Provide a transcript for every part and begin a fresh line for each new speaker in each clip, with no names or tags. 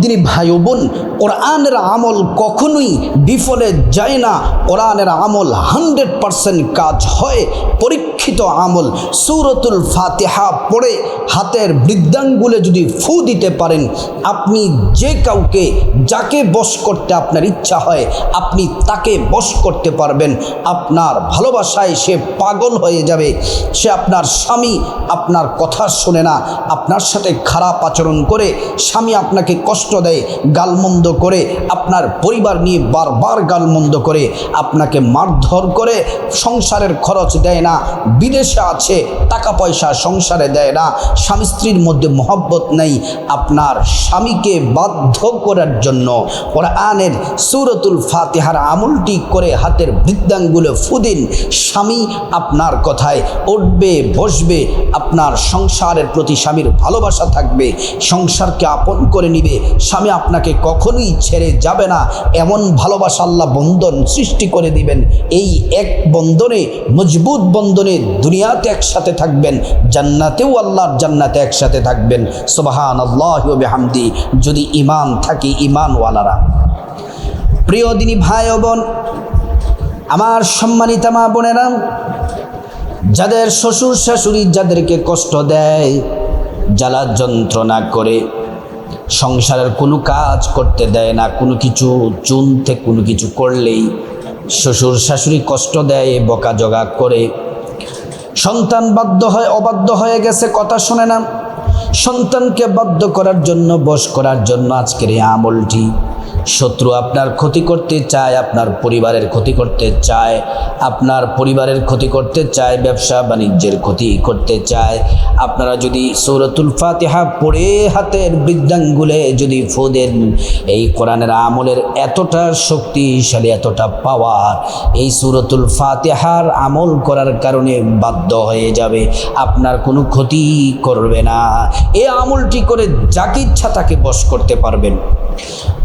দিনী ভাই বোন, কোরআনের আমল কখনোই বিফলে যায় না। কোরআনের আমল হান্ড্রেড পারসেন্ট কাজ হয়। পরীক্ষিত আমল সুরতুল ফাতেহা পড়ে হাতের বৃদ্ধাঙ্গুলে যদি ফু দিতে পারেন, আপনি যে কাউকে, যাকে বশ করতে আপনার ইচ্ছা হয়, আপনি তাকে বশ করতে পারবেন। আপনার ভালোবাসায় সে পাগল হয়ে যাবে। সে আপনার স্বামী, আপনার কথা শোনে না। আপনার সাথে খারাপ আচরণ করে স্বামী আপনাকে কষ্ট দেয়, গালমন্দ করে আপনার পরিবার নিয়ে বারবার গালমন্দ করে আপনাকে মারধর করে, সংসারের খরচ দেয় না, বিদেশে আছে, টাকা পয়সা সংসারে দেয় না, স্বামী স্ত্রীর মধ্যে মহব্বত নেই, আপনার স্বামীকে বাধ্য করার জন্য কোরআনের সুরতুল ফাতেহার আমলটি করে হাতের বৃদ্ধাঙ্গুলো ফুদিন, স্বামী আপনার কথায় উঠবে, বসবে, আপনার সংসারের প্রতি স্বামীর ভালোবাসা থাকবে, সংসারকে আপন করে নিবে স্বামী আপনাকে কখনোই ছেড়ে যাবে না। এমন ভালোবাসা আল্লাহ বন্ধন সৃষ্টি করে দিবেন। এই এক বন্ধনে, মজবুত বন্ধনে দুনিয়াতে একসাথে থাকবেন। জান্নাতেও আল্লাহর জান্নাতে একসাথে থাকবেন। সোবাহান আল্লাহ হামদি যদি ইমান থাকে ইমানওয়ালারা প্রিয় দিনী ভাই বোন, আমার সম্মানিতা মা বোনেরা, যাদের শ্বশুর শাশুড়ি যাদেরকে কষ্ট দেয় জ্বালা যন্ত্রণা করে সংসারের কোনো কাজ করতে দেয় না, কোনো কিছু চুনতে, কোনো কিছু করলেই শ্বশুর শাশুড়ি কষ্ট দেয় বকাজগা করে। সন্তান বাধ্য হয়, অবাধ্য হয়ে গেছে, কথা শোনে না। সন্তানকে বাধ্য করার জন্য, বশ করার জন্য আজকের এই আমলটি। শত্রু আপনার ক্ষতি করতে চায়, আপনার পরিবারের ক্ষতি করতে চায়, আপনার পরিবারের ক্ষতি করতে চায়, ব্যবসা বাণিজ্যের ক্ষতি করতে চায়। আপনারা যদি সৌরতুল ফাতিহা পড়ে হাতের বৃদ্ধাঙ্গুলে যদি ফু দেন, এই কোরআনের আমলের এতটা শক্তিশালী, এতটা পাওয়ার এই সুরতুল ফাতেহার আমল করার কারণে বাধ্য হয়ে যাবে। আপনার কোনো ক্ষতি করবে না। এই আমলটি করে যাকে ইচ্ছা তাকে বশ করতে পারবেন।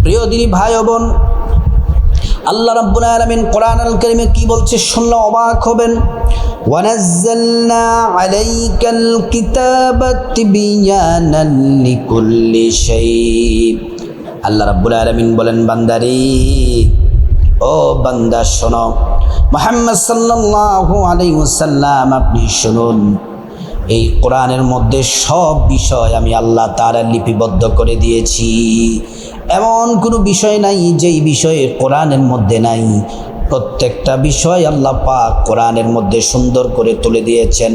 প্রিয় দিনী ভাই বোন, আল্লাহ রাব্বুল আলামিন কোরআন আল কারীমে কি বলছে শুনলে অবাক হবেন। ওয়ানাজ্জালনা আলাইকাল কিতাবা তিবিয়ানান লিকুল্লি শাই আল্লাহ রাব্বুল আলামিন বলেন, বান্দারি, ও বান্দা শোনো, মুহাম্মদ সাল্লাল্লাহু আলাইহি ওয়াসাল্লাম, আপনি শুনুন। এই কোরআনের মধ্যে সব বিষয় আমি আল্লাহ তারা লিপিবদ্ধ করে দিয়েছি। এমন কোনো বিষয় নাই যেই বিষয়ে কোরআনের মধ্যে নাই। প্রত্যেকটা বিষয় আল্লাহ পাক কোরআনের মধ্যে সুন্দর করে তুলে দিয়েছেন।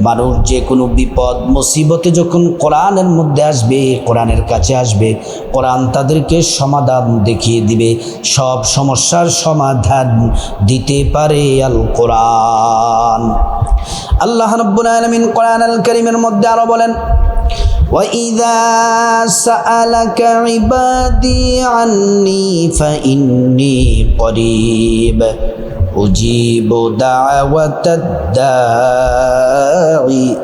মানুষ যে কোনো বিপদ, মুসিবতে যখন কোরআনের মধ্যে আসবে, কোরআনের কাছে আসবে, কোরআন তাদেরকে সমাধান দেখিয়ে দিবে। সব সমস্যার সমাধান দিতে পারে আল কোরআন। আল্লাহ রব্বুল আলমিন কোরআন আল করিমের মধ্যে আরও বলেন وإذا سألك عبادي عني فإني قريب أجيب دعوة الداعي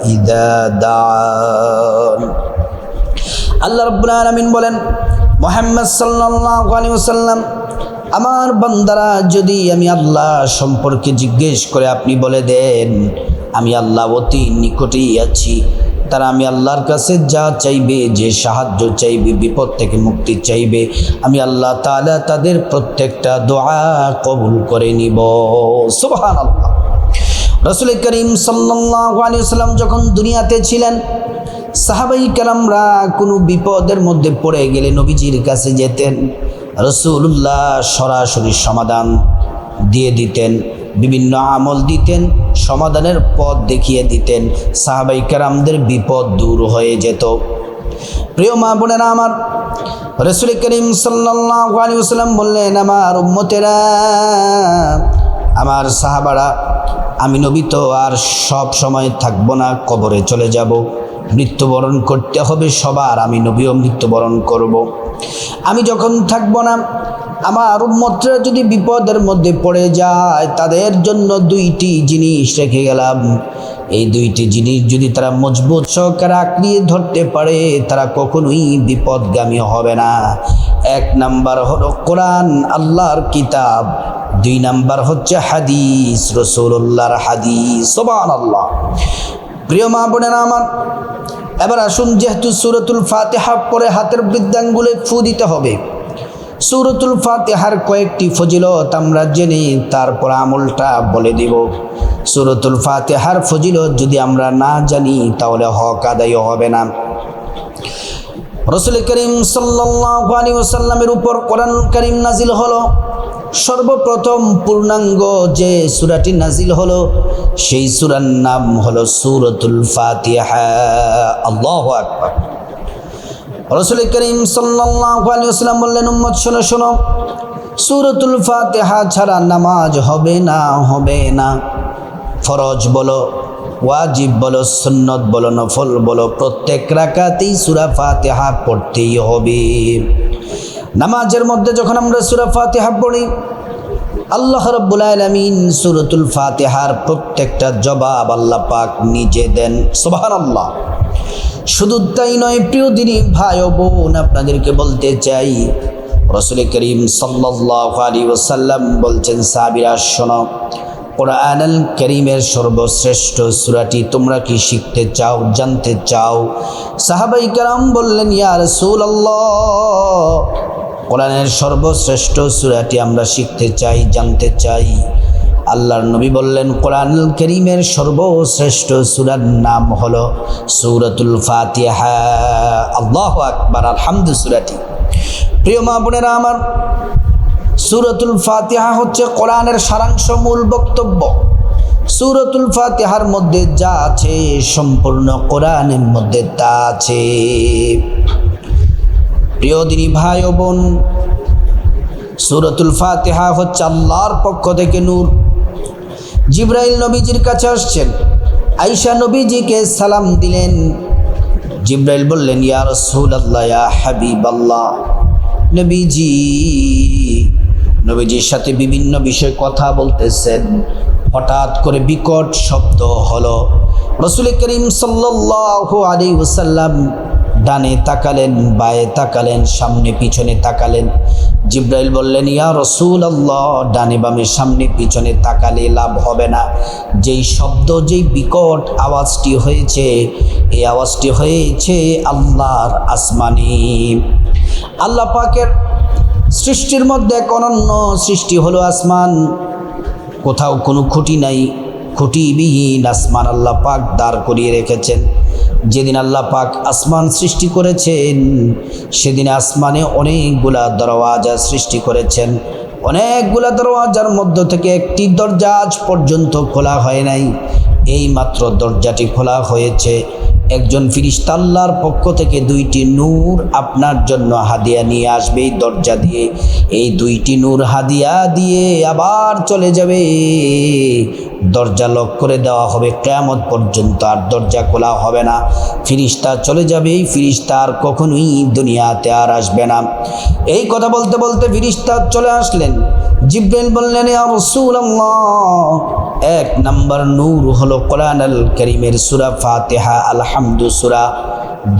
إذا دعان আল্লাহ রব্বুল আলমিন বলেন মোহাম্মদ সাল্লাল্লাহু আলাইহি ওয়াসাল্লাম আমার বান্দারা যদি আমি আল্লাহ সম্পর্কে জিজ্ঞেস করে আপনি বলে দেন আমি আল্লাহ অতি নিকটেই আছি তারা আমি আল্লাহর কাছে যা চাইবে, যে সাহায্য চাইবে, বিপদ থেকে মুক্তি চাইবে, আমি আল্লাহ তাআলা তাদের প্রত্যেকটা দোয়া কবুল করে নিব। সুবহান আল্লাহ রসুল করিম সাল্লাম যখন দুনিয়াতে ছিলেন, সাহাবাই কালামরা কোনো বিপদের মধ্যে পড়ে গেলে নবীজির কাছে যেতেন রসুল্লাহ সরাসরি সমাধান দিয়ে দিতেন, বিভিন্ন আমল দিতেন সমাধানের পথ দেখিয়ে দিতেন। সাহাবাই কারামদের বিপদ দূর হয়ে যেত। প্রিয় মা বোনেরা আমার, রসুল করিম সাল্লাম বললেন, আমার উম্মতেরা, আমার সাহাবারা, আমি নবী তো আর সব সময় থাকব না, কবরে চলে যাব। মৃত্যুবরণ করতে হবে সবার, আমি নবীও মৃত্যুবরণ করব। আমি যখন থাকব না আমার উম্মতরা যদি বিপদের মধ্যে পড়ে যায়, তাদের জন্য দুইটি জিনিস রেখে গেলাম। এই দুইটি জিনিস যদি তারা মজবুত সহকারে আঁকড়িয়ে ধরতে পারে, তারা কখনোই বিপদগামী হবে না। এক নাম্বার হলো কোরআন, আল্লাহর কিতাব। দুই নাম্বার হচ্ছে হাদিস রসুল্লাহর হাদিস। আল্লাহ প্রিয় মা বোনেরা আমার, এবার আসুন যেহেতু সুরতুল ফাতেহা পরে হাতের বৃদ্ধাঙ্গুলে ফু দিতে হবে। সুরতুল ফাতেহার কয়েকটি ফজিলত আমরা জেনে তারপর আমলটা বলে দিব। সুরতুল ফাতেহার ফজিলত যদি আমরা না জানি, তাহলে হক আদায় হবে না। রসুল করিম সাল্লাল্লাহু আলাইহি ওয়াসাল্লামের উপর কোরআন করিম নাজিল হলো। সর্বপ্রথম পূর্ণাঙ্গ যে সূরাটি নাজিল হলো, সেই সুরার নাম হলো সুরতুল ফাতিহা। আল্লাহু আকবার। রসুল করিম ওয়াসাল্লাম বললেন, উম্মত, শোনো শোনো। সূরাতুল ফাতিহা ছাড়া নামাজ হবে না হবে না। ফরজ বলো, ওয়াজিব বলো, সুন্নত বলো, নফল বলো, প্রত্যেক রাকাতেই সুরা ফাতেহা পড়তেই হবে। নামাজের মধ্যে যখন আমরা সুরা ফাতেহা পড়ি, আল্লাহ রব্বুল আলমিন সুরতুল ফাতেহার প্রত্যেকটা জবাব আল্লাহ পাক নিজে দেন। সোবাহান আল্লাহ শুধু তাই নয়, প্রিয় দিনী ভাই ও বোন, আপনাদেরকে বলতে চাই, রসুল করিম সাল্লাহ ওসাল্লাম বলছেন সাবিরা শোনো কোরআন আল করিমের সর্বশ্রেষ্ঠ সুরাটি তোমরা কি শিখতে চাও, জানতে চাও? সাহাবাই কারাম বললেন ইয়ার রসুল কোরআনের সর্বশ্রেষ্ঠ সুরাটি আমরা শিখতে চাই, জানতে চাই। আল্লাহর নবী বললেন কোরআন করিমের সর্বশ্রেষ্ঠ সুরার নাম হলো সৌরতুল ফাতিহা। আল্লাহ আকবার, আলহামদু সুরাটি। প্রিয় মা বোনেরা আমার, সুরতুল ফাতিহা হচ্ছে কোরআনের সারাংশ মূল বক্তব্য। সুরতুল ফাতিহার মধ্যে যা আছে সম্পূর্ণ কোরআনের মধ্যে তা আছে। প্রিয় দিনী ভাই ও বোন, সুরতুল ফাতিহা হচ্ছে আল্লাহর পক্ষ থেকে নূর। জিব্রাইল নবীজির কাছে আসছেন। আইসা নবীজিকে সালাম দিলেন। জিব্রাইল বললেন, ইয়া রসুল নবীজি, নবীজির সাথে বিভিন্ন বিষয়ে কথা বলতেছেন। হঠাৎ করে বিকট শব্দ হলো। রসুল করিম সাল্লাহ আলী ওসাল্লাম ডানে তাকালেন, বায়ে তাকালেন, সামনে পিছনে তাকালেন। জিব্রাইল বললেন, ইয়া রসুল আল্লাহ ডানে বামে সামনে পিছনে তাকালে লাভ হবে না। যেই শব্দ, যেই বিকট আওয়াজটি হয়েছে, এই আওয়াজটি হয়েছে আল্লাহর আসমানি। আল্লাহ পাকের সৃষ্টির মধ্যে এক অনন্য সৃষ্টি হলো আসমান। কোথাও কোনো খুঁটি নাই, খুঁটিবিহীন আসমান আল্লাহ পাক দাঁড় করিয়ে রেখেছেন। যেদিন আল্লাহ পাক আসমান সৃষ্টি করেছেন, সেদিন আসমানে অনেকগুলা দরওয়াজা সৃষ্টি করেছেন। অনেকগুলা দরওয়াজার মধ্য থেকে একটি দরজা আজ পর্যন্ত খোলা হয় নাই। এই মাত্র দরজাটি খোলা হয়েছে। একজন ফিরিস্তাল্লার পক্ষ থেকে দুইটি নূর আপনার জন্য হাদিয়া নিয়ে আসবে। এই দরজা দিয়ে, এই দুইটি নূর হাদিয়া দিয়ে আবার চলে যাবে। দরজা লক করে দেওয়া হবে, কেয়ামত পর্যন্ত আর দরজা খোলা হবে না। ফিরিস্তা চলে যাবে, এই ফিরিস্তা আর কখনোই দুনিয়াতে আর আসবে না। এই কথা বলতে বলতে ফিরিস্তা চলে আসলেন। জিব্রাইল বললেন এক নাম্বার নূর হলো কোরআন আল করিমের সুরা ফাতেহা আলহামদু সুরা।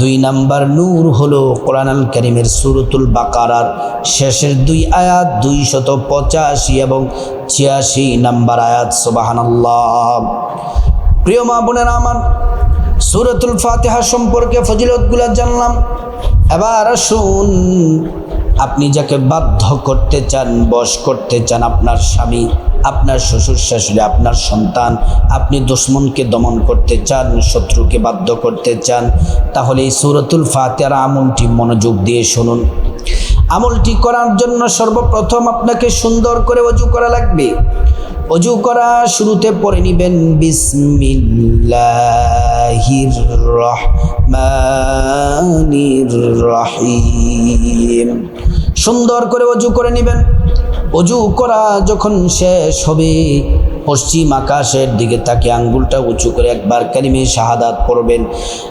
দুই নাম্বার নূর হলো কোরআন করিমের সুরতুল বাকারার শেষের দুই আয়াত দুই শত পঁচাশি এবং ছিয়াশি নাম্বার আয়াত, সোবাহানাল্লাহ। প্রিয় মা বোনেরা আমার, সুরতুল ফাতেহা সম্পর্কে ফজিলতগুলো জানলাম। এবার আসুন, আপনি যাকে বাধ্য করতে চান, বশ করতে চান আপনার স্বামী আপনার শ্বশুর শাশুড়ি, আপনার সন্তান, আপনি দুশ্মনকে দমন করতে চান, শত্রুকে বাধ্য করতে চান, তাহলে এই সুরতুল ফাতেহার আমলটি মনোযোগ দিয়ে শুনুন। আমলটি করার জন্য সর্বপ্রথম আপনাকে সুন্দর করে অজু করা লাগবে। অজু করা শুরুতে পড়ে নিবেন, বিসমিল্লাহির রহমানির রহিম। সুন্দর করে অজু করে নেবেন। অজু করা যখন শেষ হবে পশ্চিম আকাশের দিকে তাকে আঙ্গুলটা উঁচু করে একবার কালিমে শাহাদাত পড়বেন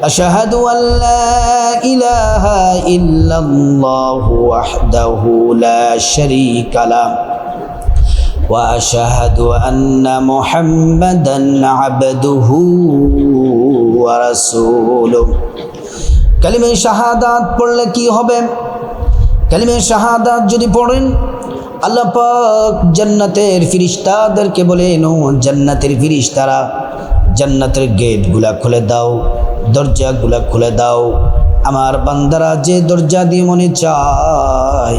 আশহাদু আল্লাহ ইলাহা ইল্লাল্লাহু ওয়াহদাহু লা শারীকা লা واشهد ان محمدا عبده ورسوله কালিমে শাহাদাত পড়লে কি হবে কালিমে শাহাদাত যদি পড়েন আল্লাহ পাক জান্নাতের ফিরিস্তাদেরকে ও জান্নাতের ফিরিস্তারা, জান্নাতের গেটগুলা খুলে দাও, দরজাগুলা খুলে দাও। আমার বান্দারা যে দরজা দিয়ে মনে চায়,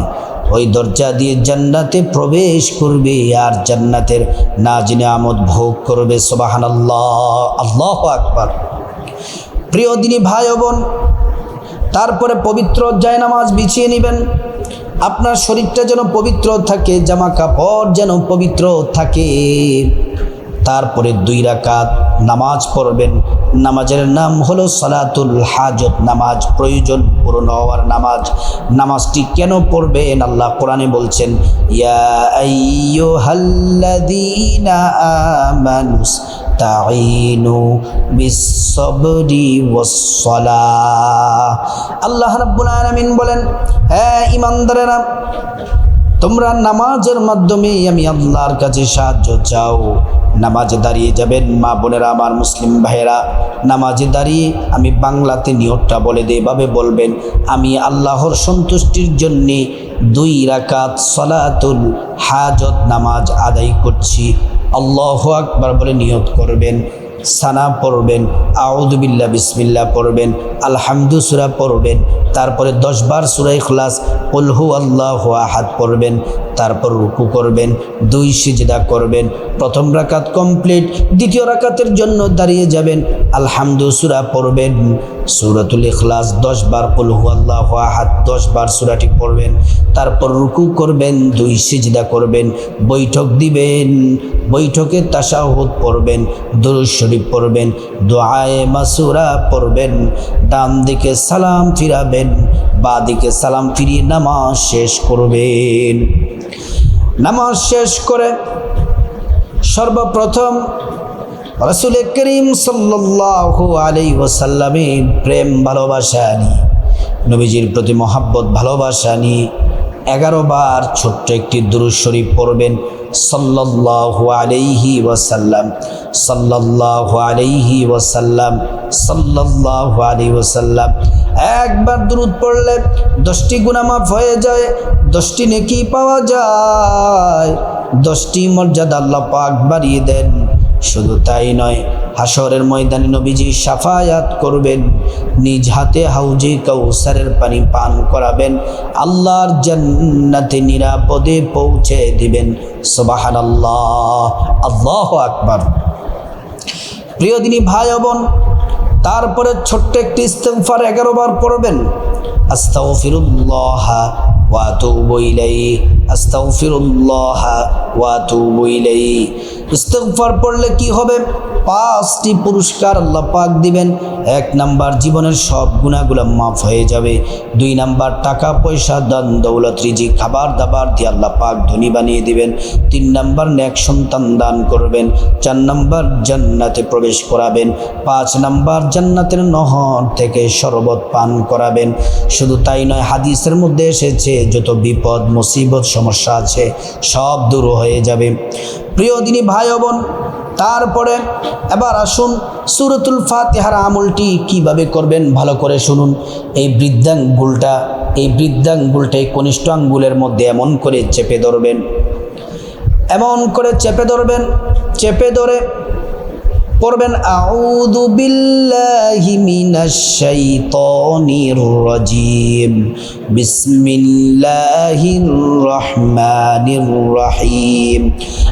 ওই দরজা দিয়ে জান্নাতে প্রবেশ করবে আর জান্নাতের নাজিনে আমদ ভোগ করবে। সোবাহান আল্লাহ আল্লাহ আকবার। প্রিয় দিনী ভাই বোন, তারপরে পবিত্র জায়নামাজ বিছিয়ে নেবেন। আপনার শরীরটা যেন পবিত্র থাকে, জামা কাপড় যেন পবিত্র থাকে। তারপরে দুই রাকাত নামাজ পড়বেন। নামাজের নাম হলো সালাতুল হাজত, নামাজ প্রয়োজন পূরণ হওয়ার নামাজ। নামাজটি কেন পড়বেন? আল্লাহ কোরআনে বলছেন, ইয়া আইয়ুহাল্লাযীনা আমানুস তাইনু বিসবরি ওয়াসসালাহ আল্লাহ রাব্বুল আলামিন বলেন হ্যাঁ ইমানদারেরা তোমরা নামাজের মাধ্যমে আমি আল্লাহর কাছে সাহায্য চাও। নামাজে দাঁড়িয়ে যাবেন, মা বোনেরা, আমার মুসলিম ভাইয়েরা। নামাজে দাঁড়িয়ে আমি বাংলাতে নিয়তটা বলে দে এভাবে বলবেন, আমি আল্লাহর সন্তুষ্টির জন্যে দুই রাকাত সলাতুল হাজত নামাজ আদায় করছি। আল্লাহ আকবার বলে নিয়ত করবেন। সানা পড়বেন আউদুবিল্লা বিসমিল্লা পড়বেন, আলহামদু সুরা পড়বেন, তারপরে দশবার সুরাই খলাস কলহু আল্লাহ আহাদ পড়বেন, তারপর রুকু করবেন, দুই সিজদা করবেন, প্রথম রাকাত কমপ্লিট, দ্বিতীয় রাকাতের জন্য দাঁড়িয়ে যাবেন, আলহামদু সুরা পড়বেন, সুরাতুল ইখলাস দশ বার কলহু আল্লাহ আহাদ দশ বার সুরাটি পড়বেন, তারপর রুকু করবেন, দুই সিজদা করবেন, বৈঠক দিবেন, বৈঠকে তাসাহুদ পড়বেন দরুদ শরীফ পড়বেন, দোয়ায়ে মাসুরা পড়বেন, ডান দিকে সালাম ফিরাবেন, বা দিকে সালাম ফিরিয়ে নামাজ শেষ করবেন। নামাজ শেষ করে সর্বপ্রথম রসুল করিম সাল্লাহ আলাই ওসাল্লামের প্রেম ভালোবাসা নিয়ে, নবীজির প্রতি মহাব্বত ভালোবাসা নিয়ে এগারো বার ছোট্ট একটি দুরুদ শরীফ পড়বেন সাল্লাল্লাহু আলাইহি ওয়াসাল্লাম সাল্লাহ আলাইহি ওয়াসাল্লাম সাল্লাহ আলাইহি ওয়াসাল্লাম। একবার দুরুদ পড়লে দশটি গুনামাফ হয়ে যায়, দশটি নেকি পাওয়া যায়, দশটি মর্যাদা আল্লাহ পাক বাড়িয়ে দেন। শুধু তাই নয় হাসরের ময়দানে নবীজি সাফায়াত করবেন, নিজ হাতে হাউজে কৌসারের পানি পান করাবেন, আল্লাহর জান্নাতে নিরাপদে পৌঁছে দিবেন। সুবাহান আল্লাহ আল্লাহ আকবার। প্রিয় দিনী ভাই বোন, তারপরে ছোট্ট একটি ইস্তেগফার এগারো বার পড়বেন। আতুবু ইলাইহি। ইস্তেগফার পড়লে কি হবে? পাঁচটি পুরস্কার আল্লাহ পাক দিবেন। এক নাম্বার জীবনের সব গুণাগুলো মাফ হয়ে যাবে। দুই নাম্বার টাকা, পয়সা, দান, দৌলত রিজি খাবার, দাবার দিয়ে আল্লাহ পাক ধনী বানিয়ে দিবেন। তিন নাম্বার ন্যাক সন্তান দান করবেন। চার নাম্বার জান্নাতে প্রবেশ করাবেন। পাঁচ নাম্বার জান্নাতের নহর থেকে শরবত পান করাবেন। শুধু তাই নয়, হাদিসের মধ্যে এসেছে, যত বিপদ, মুসিবত, সমস্যা আছে, সব দূর হয়ে যাবে। প্রিয় দিনী ভাই বোন তারপরে এবার আসুন সুরতুল ফাতেহার আমলটি কীভাবে করবেন ভালো করে শুনুন। এই বৃদ্ধাঙ্গুলটা এই বৃদ্ধাঙ্গুলটা এই কনিষ্ঠ আঙ্গুলের মধ্যে এমন করে চেপে ধরবেন। এমন করে চেপে ধরবেন, চেপে ধরে পড়বেন, আউযু বিল্লাহি মিনাশ রহমানির রহিম।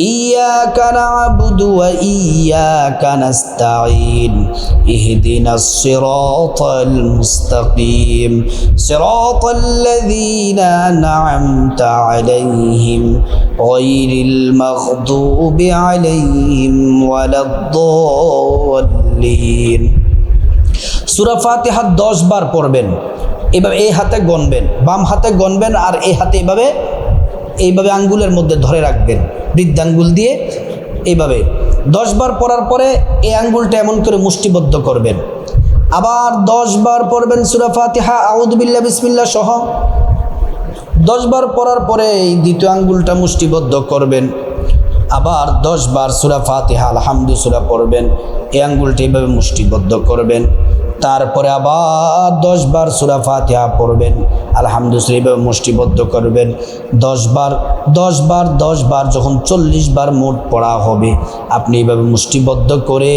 إياك نعبد وإياك نستعين اهدنا الصراط المستقيم صراط الذين أنعمت عليهم غير المغضوب عليهم ولا الضالين সুরা ফাতিহা দশ বার পড়বেন এভাবে এই হাতে গনবেন বাম হাতে গনবেন আর এই হাতে এইভাবে এইভাবে আঙ্গুলের মধ্যে ধরে রাখবেন বৃদ্ধাঙ্গুল দিয়ে এইভাবে। দশবার পড়ার পরে এই আঙ্গুলটা এমন করে মুষ্টিবদ্ধ করবেন। আবার দশবার পড়বেন সুরাফাতিহা আউদবিল্লা বিসমিল্লা সহ। দশবার পড়ার পরে এই দ্বিতীয় আঙ্গুলটা মুষ্টিবদ্ধ করবেন। আবার দশ বার সুরা ফাতিহা আলহামদু সুরা পড়বেন। এই আঙ্গুলটি এভাবে মুষ্টিবদ্ধ করবেন। তারপরে আবার দশ বার সুরা ফাতিহা পড়বেন। আলহামদুলিল্লাহ এইভাবে মুষ্টিবদ্ধ করবেন। দশ বার দশ বার দশ বার যখন চল্লিশ বার মোট পড়া হবে, আপনি এইভাবে মুষ্টিবদ্ধ করে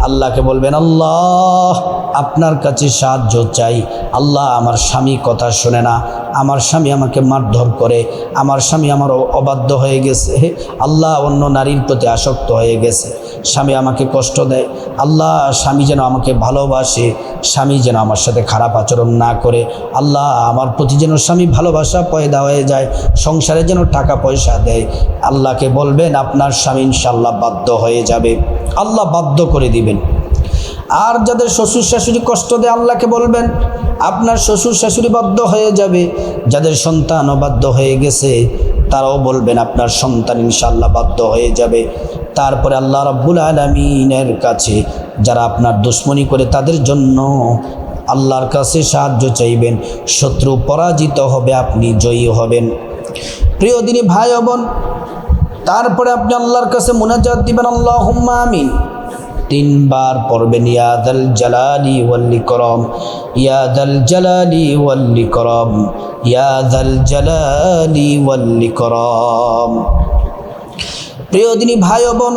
আল্লাহকে বলবেন, আল্লাহ, আপনার কাছে সাহায্য চাই। আল্লাহ আমার স্বামী কথা শোনে না। আমার স্বামী আমাকে মারধর করে, আমার স্বামী আমার অবাধ্য হয়ে গেছে। আল্লাহ, অন্য নারীর প্রতি আসক্ত হয়ে গেছে। স্বামী আমাকে কষ্ট দেয়। আল্লাহ, স্বামী যেন আমাকে ভালোবাসে, স্বামী যেন আমার সাথে খারাপ আচরণ না করে। আল্লাহ, আমার প্রতি যেন স্বামী ভালোবাসা পয়দা হয়ে যায়, সংসারে যেন টাকা পয়সা দেয়। আল্লাহকে বলবেন, আপনার স্বামী ইনশাল্লাহ বাধ্য হয়ে যাবে। আল্লাহ বাধ্য করে দিবেন। আর যাদের শ্বশুর শাশুড়ি কষ্ট দেয়, আল্লাহকে বলবেন, আপনার শ্বশুর শাশুড়ি বাধ্য হয়ে যাবে। যাদের সন্তান অবাধ্য হয়ে গেছে, তারাও বলবেন, আপনার সন্তান ইনশাল্লাহ বাধ্য হয়ে যাবে। তারপরে আল্লাহ রাব্বুল আলমিনের কাছে যারা আপনার দুশ্মনী করে, তাদের জন্য আল্লাহর কাছে সাহায্য চাইবেন। শত্রু পরাজিত হবে, আপনি জয়ী হবেন। প্রিয় দিনী ভাই বোন, তারপরে আপনি আল্লাহর কাছে মোনাজাত দিবেন আল্লাহ আমিন। তিনবার পড়বেন ইয়াদাল জালালি ওয়াল্লি করম ইয়াদাল জালালি ওয়াল্লি করম ইয়াদাল জালালি ওয়াল্লি করম প্রিয় দিনী ভাই বোন,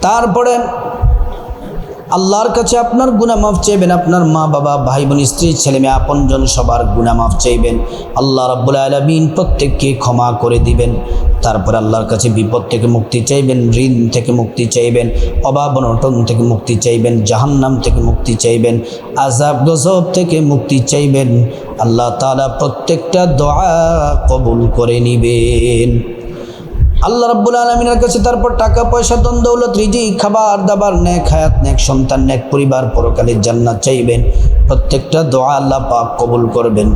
তারপরে আল্লাহর কাছে আপনার গুনামাফ চাইবেন, আপনার মা বাবা, ভাই বোন, স্ত্রী, ছেলে মেয়ে, আপনজন সবার গুনামাফ চাইবেন। আল্লাহ রাব্বুল আলমিন প্রত্যেককে ক্ষমা করে দিবেন। তারপর আল্লাহর কাছে বিপদ থেকে মুক্তি চাইবেন, ঋণ থেকে মুক্তি চাইবেন, অভাব, অনটন থেকে মুক্তি চাইবেন, জাহান্নাম থেকে মুক্তি চাইবেন আজাব গজব থেকে মুক্তি চাইবেন। আল্লাহ তালা প্রত্যেকটা দোয়া কবুল করে নিবেন। আল্লাহ রাব্বুল আলমিনের কাছে তারপর টাকা, পয়সা দন দৌলত রিজি খাবার, দাবার, নেক হায়াত, নেক সন্তান, নেক পরিবার পরকালের জান্নাত চাইবেন। প্রত্যেকটা দোয়া আল্লাহ পাক কবুল করবেন।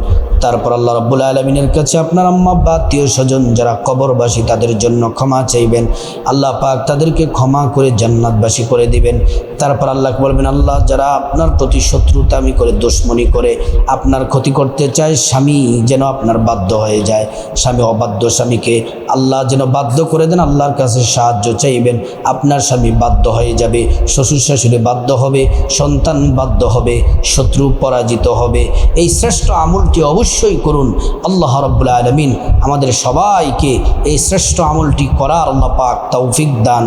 তারপর আল্লাহ রব্বুল আলমিনের কাছে আপনার আম্মা বা আত্মীয় স্বজন যারা কবরবাসী, তাদের জন্য ক্ষমা চাইবেন। আল্লাহ পাক তাদেরকে ক্ষমা করে জান্নাতবাসী করে দিবেন। তারপর আল্লাহকে বলবেন, আল্লাহ, যারা আপনার প্রতি শত্রুতা আমি করে, দুশ্মনী করে আপনার ক্ষতি করতে চায়, স্বামী যেন আপনার বাধ্য হয়ে যায়। স্বামী অবাধ্য স্বামীকে আল্লাহ যেন বাধ্য করে দেন, আল্লাহর কাছে সাহায্য চাইবেন। আপনার স্বামী বাধ্য হয়ে যাবে, শ্বশুর শাশুড়ি বাধ্য হবে, সন্তান বাধ্য হবে, শত্রু পরাজিত হবে। এই শ্রেষ্ঠ আমলটি অবশ্যই করুন। আল্লাহ রব্বুল আলমিন আমাদের সবাইকে এই শ্রেষ্ঠ আমলটি করার আল্লাহ তৌফিক দান